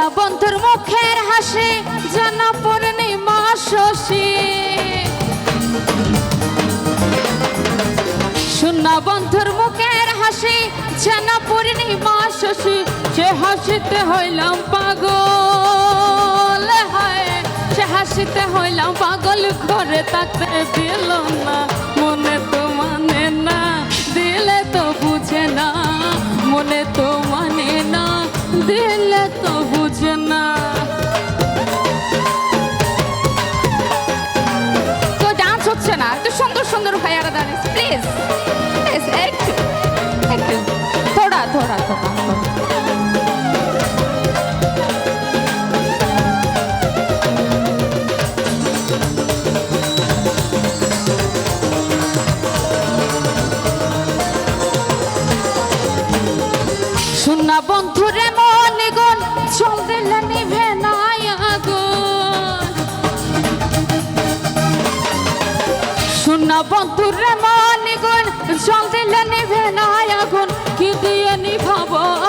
শোনা বন্ধুর মুখের হাসি জানা পূর্ণিমা শশী। শুননা বন্ধুর মুখের হাসি জানা পূর্ণিমা শশী সে হাসিতে হইলাম পাগল। please.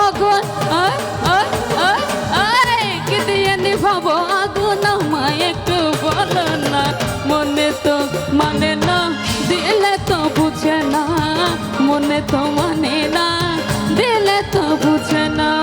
আগুন আয়, কি দিয়ে নিভাবো একটু না মনে তো মানে না দিলে তো বুঝে না মনে তো মানে না দিলে তো বুঝে না।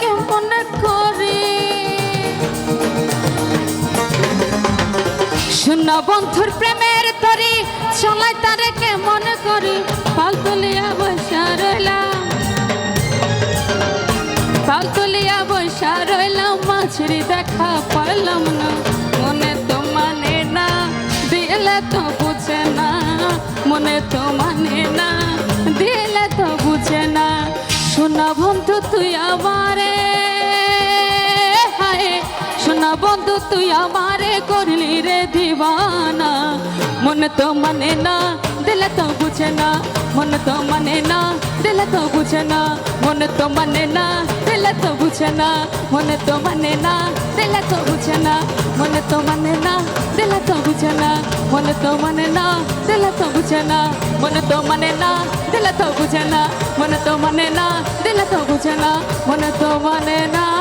কে মনে বন্ধুর প্রেমের তরে সলাই তারে কে মনে করি? ফালতুলিয়া বসা রইলাম। ফালতুলিয়া বসা রইলাম মাছরি দেখা পারলাম না। মনে তো মানে না, দিলে তো বুঝে না। মনে তো মানে তুই আমারে করলি রে দিবানা মনে তো মানে না, দিলে তো বুঝে না। মনে তো মানে না, দিলে তো বুঝে না। মনে তো মানে না, দিলে তো বুঝে না। মনে তো মানে না, দিলে তো বুঝে না। মনে তো মানে না, দিলে তো বুঝে না। মনে তো মানে না, দিলে তো বুঝে না। মনে তো মানে না, দিলে তো বুঝে না। মনে তো মানে না, দিলে তো বুঝে না। মনে তো মানে না।